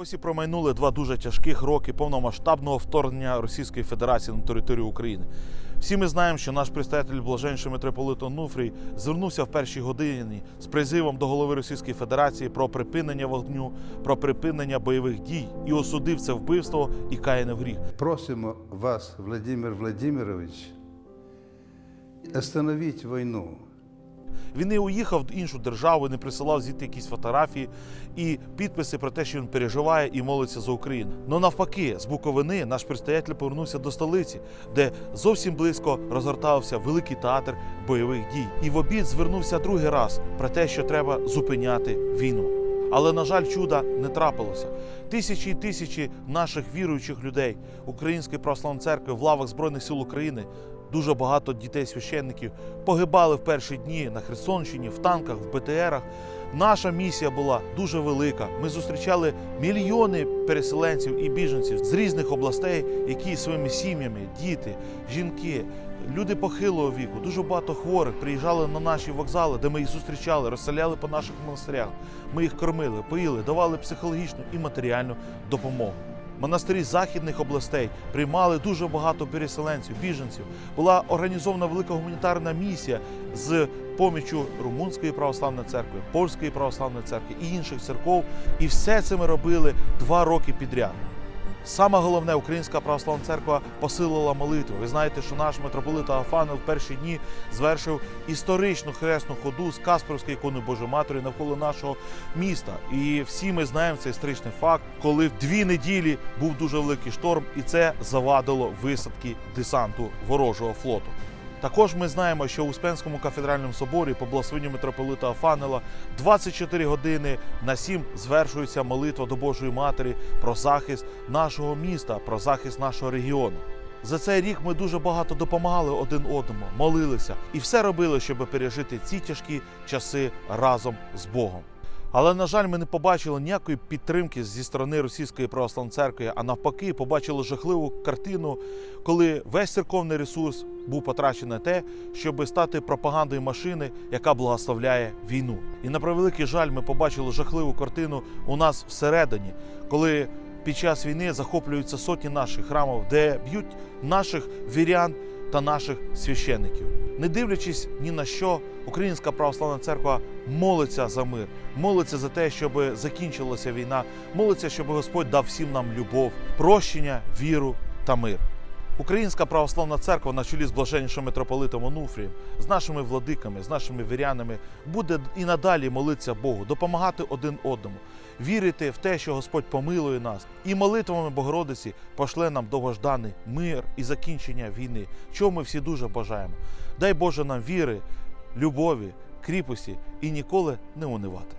Ось і промайнули два дуже тяжких роки повномасштабного вторгнення Російської Федерації на територію України. Всі ми знаємо, що наш представитель блаженніший митрополит Онуфрій звернувся в першій годині з призивом до голови Російської Федерації про припинення вогню, про припинення бойових дій і осудив це вбивство і каяне в гріх. Просимо вас, Владимир Владимирович, остановить войну. Він не уїхав в іншу державу, не присилав звідти якісь фотографії і підписи про те, що він переживає і молиться за Україну. Ну навпаки, з Буковини наш предстоятель повернувся до столиці, де зовсім близько розгортався великий театр бойових дій. І в обід звернувся другий раз про те, що треба зупиняти війну. Але, на жаль, чуда не трапилося. Тисячі і тисячі наших віруючих людей Української православної церкви в лавах Збройних сил України дуже багато дітей священників погибали в перші дні на Херсонщині, в танках, в БТРах. Наша місія була дуже велика. Ми зустрічали мільйони переселенців і біженців з різних областей, які своїми сім'ями, діти, жінки, люди похилого віку, дуже багато хворих приїжджали на наші вокзали, де ми їх зустрічали, розселяли по наших монастирях. Ми їх кормили, поїли, давали психологічну і матеріальну допомогу. Монастирі західних областей приймали дуже багато переселенців, біженців. Була організована велика гуманітарна місія з поміччю Румунської православної церкви, Польської православної церкви і інших церков. І все це ми робили два роки підряд. Саме головне, Українська православна церква посилила молитву. Ви знаєте, що наш митрополит Агафанов в перші дні звершив історичну хресну ходу з Каспорської ікони Божої Матері навколо нашого міста. І всі ми знаємо цей історичний факт, коли в дві неділі був дуже великий шторм, і це завадило висадки десанту ворожого флоту. Також ми знаємо, що у Успенському кафедральному соборі по благословенню митрополита Афанела 24 години на 7 звершується молитва до Божої Матері про захист нашого міста, про захист нашого регіону. За цей рік ми дуже багато допомагали один одному, молилися і все робили, щоб пережити ці тяжкі часи разом з Богом. Але на жаль, ми не побачили ніякої підтримки зі сторони Російської православної церкви, а навпаки, побачили жахливу картину, коли весь церковний ресурс був потрачений на те, щоб стати пропагандою машини, яка благословляє війну. І на превеликий жаль, ми побачили жахливу картину у нас всередині, коли під час війни захоплюються сотні наших храмів, де б'ють наших вірян та наших священників. Не дивлячись ні на що, Українська православна церква молиться за мир, молиться за те, щоб закінчилася війна, молиться, щоб Господь дав всім нам любов, прощення, віру та мир. Українська православна церква на чолі з блаженнішим митрополитом Онуфрієм, з нашими владиками, з нашими вірянами буде і надалі молитися Богу, допомагати один одному, вірити в те, що Господь помилує нас, і молитвами Богородиці пошле нам довгожданий мир і закінчення війни, чого ми всі дуже бажаємо. Дай Боже нам віри, любові, кріпості і ніколи не унивати.